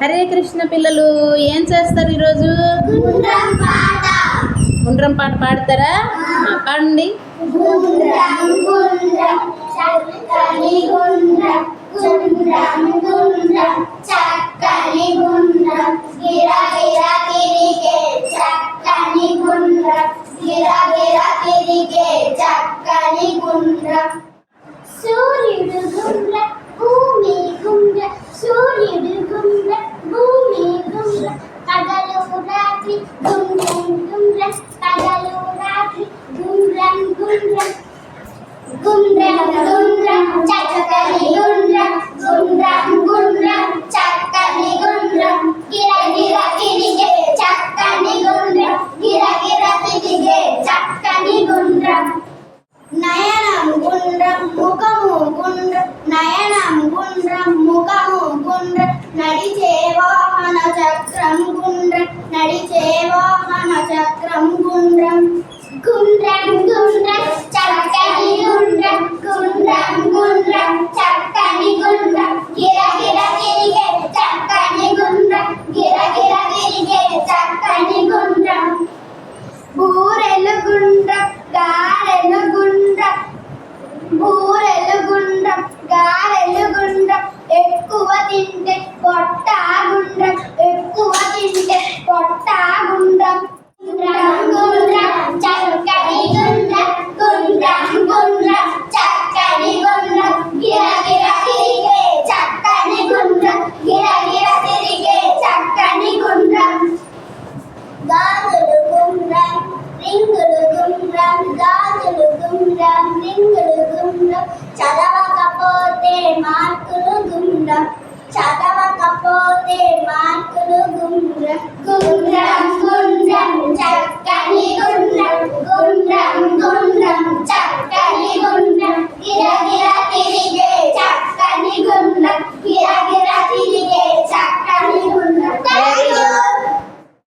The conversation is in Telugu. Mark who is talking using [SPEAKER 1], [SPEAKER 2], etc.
[SPEAKER 1] హరే కృష్ణ పిల్లలు ఏం చేస్తారు ఈరోజు? గుండ్రం పాట పాడతారా? పాడండి.
[SPEAKER 2] సూర్యుడు గుండ్రం గుండ్రం గుండ్రం పగలు రాత్రి గుండ్రం గుండ్రం గుండ్రం గుండ్రం చక్కని గుండ్రం గుండ్రం గుండ్రం చక్కని గుండ్రం గిర గిర తిరిగే చక్కని గుండ్రం గిర గిర తిరిగే చక్కని గుండ్రం నయనం గుండ్రం ముఖము గుండ్రం నయనం గుండ్రం ముఖము గుండ్రం నడిచే వాహన చక్రం గుండ్రం. నడిచేవాహన చక్రం గుండ్రం గుండ్రం గుండ్రం చక్కని గుండ్రం గుండ్రం గుండ్రం చక్కని గుండ్రం గిర గిర తిరిగే చక్కని గుండ్రం గిర గిర తిరిగే చక్కని గుండ్రం. బూరెలు గుండ్రం గుండ్రం